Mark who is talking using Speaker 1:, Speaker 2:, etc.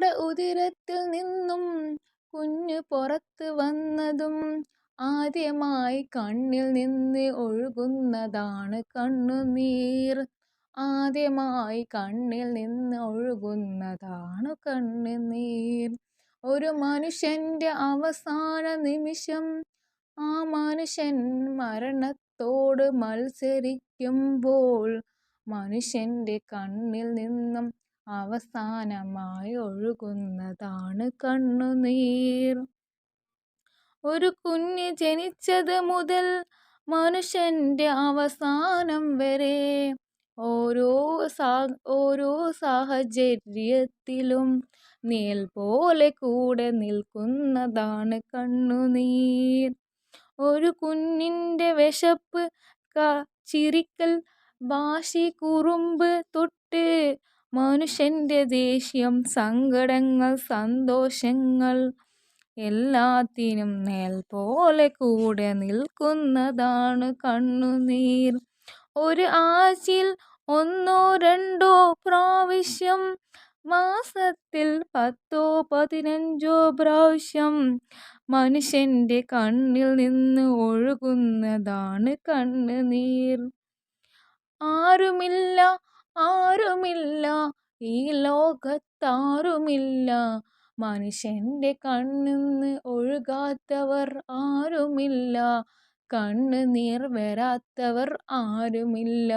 Speaker 1: അമ്മയുടെ ഉദരത്തിൽ നിന്നും കുഞ്ഞു പുറത്ത് വന്നതും ആദ്യമായി കണ്ണിൽ നിന്ന് ഒഴുകുന്നതാണ് കണ്ണുനീർ. ആദ്യമായി കണ്ണിൽ നിന്ന് ഒഴുകുന്നതാണ് കണ്ണുനീർ. ഒരു മനുഷ്യന്റെ അവസാന നിമിഷം ആ മനുഷ്യൻ മരണത്തോട് മത്സരിക്കുമ്പോൾ മനുഷ്യന്റെ കണ്ണിൽ നിന്നും അവസാനമായി ഒഴുകുന്നതാണ് കണ്ണുനീർ. ഒരു കുഞ്ഞ് ജനിച്ചത് മുതൽ മനുഷ്യന്റെ അവസാനം വരെ ഓരോ സാ ഓരോ സാഹചര്യത്തിലും നീൽ പോലെ കൂടെ നിൽക്കുന്നതാണ് കണ്ണുനീർ. ഒരു കുഞ്ഞിന്റെ വിശപ്പ് ചിരിക്കൽ വാശി കുറുമ്പ് തൊട്ട് മനുഷ്യന്റെ ദേഷ്യം സങ്കടങ്ങൾ സന്തോഷങ്ങൾ എല്ലാത്തിനും മേൽ പോലെ കൂടെ നിൽക്കുന്നതാണ് കണ്ണുനീർ. ഒരു ആഴ്ചയിൽ ഒന്നോ രണ്ടോ പ്രാവശ്യം മാസത്തിൽ പത്തോ പതിനഞ്ചോ പ്രാവശ്യം മനുഷ്യന്റെ കണ്ണിൽ നിന്ന് ഒഴുകുന്നതാണ് കണ്ണുനീർ. ആരുമില്ല ആരുമില്ല ഈ ലോകത്താരുമില്ല. മനുഷ്യന്റെ കണ്ണിന്ന് ഒഴുകാത്തവർ ആരുമില്ല. കണ്ണുനീർ വരാത്തവർ ആരുമില്ല.